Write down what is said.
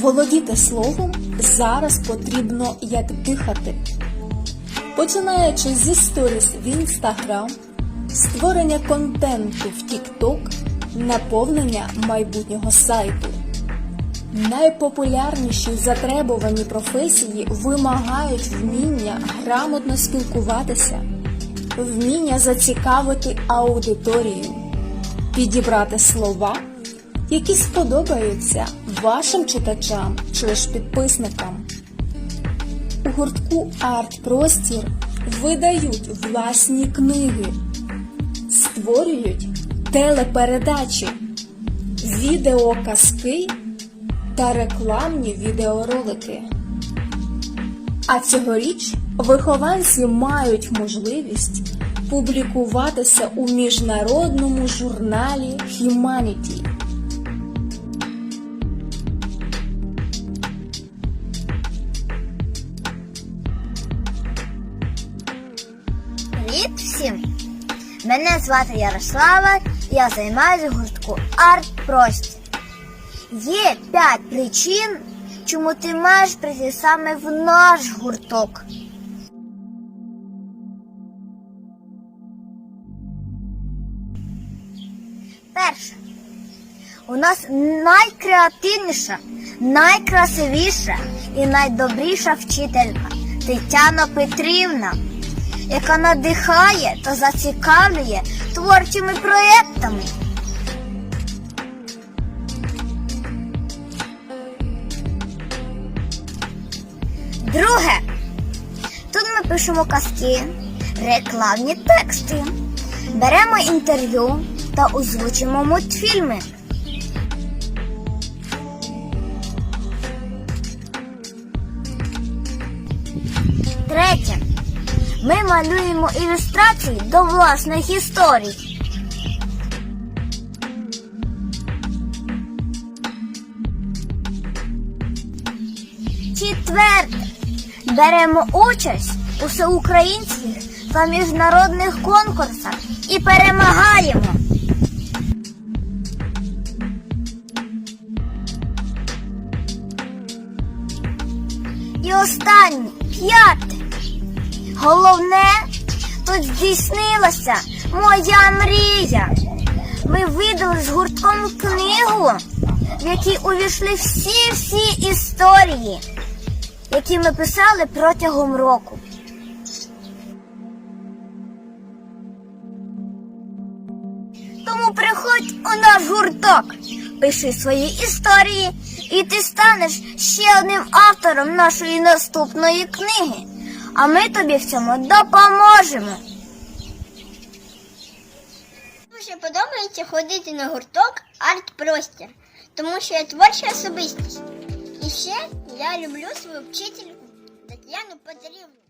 Володіти словом зараз потрібно як дихати. Починаючи зі сторіс в Instagram, створення контенту в TikTok, наповнення майбутнього сайту. Найпопулярніші затребувані професії вимагають вміння грамотно спілкуватися, вміння зацікавити аудиторію, підібрати слова, які сподобаються вашим читачам чи ж підписникам. У гуртку Арт Простір видають власні книги, створюють телепередачі, відеоказки та рекламні відеоролики. А цьогоріч вихованці мають можливість публікуватися у міжнародному журналі Humanity. Привіт всім! Мене звати Ярослава, я займаюся гуртку Арт Простір. Є п'ять причин, чому ти маєш прийти саме в наш гурток. Перше. У нас найкреативніша, найкрасивіша і найдобріша вчителька Тетяна Петрівна, яка надихає та зацікавлює творчими проєктами. Друге. Тут ми пишемо казки, рекламні тексти, беремо інтерв'ю та озвучимо мультфільми. Третє. Ми малюємо ілюстрації до власних історій. Четверте. Беремо участь у всеукраїнських та міжнародних конкурсах і перемагаємо. І останнє п'яте. Головне, тут здійснилася моя мрія. Ми видали з гуртком книгу, в якій увійшли всі-всі історії, які ми писали протягом року. Тому приходь у наш гурток, пиши свої історії, і ти станеш ще одним автором нашої наступної книги. А ми тобі в цьому допоможемо. Дуже подобається ходити на гурток арт-простір, тому що я творча особистість. І ще я люблю свою вчительку Тетяну Петрівну.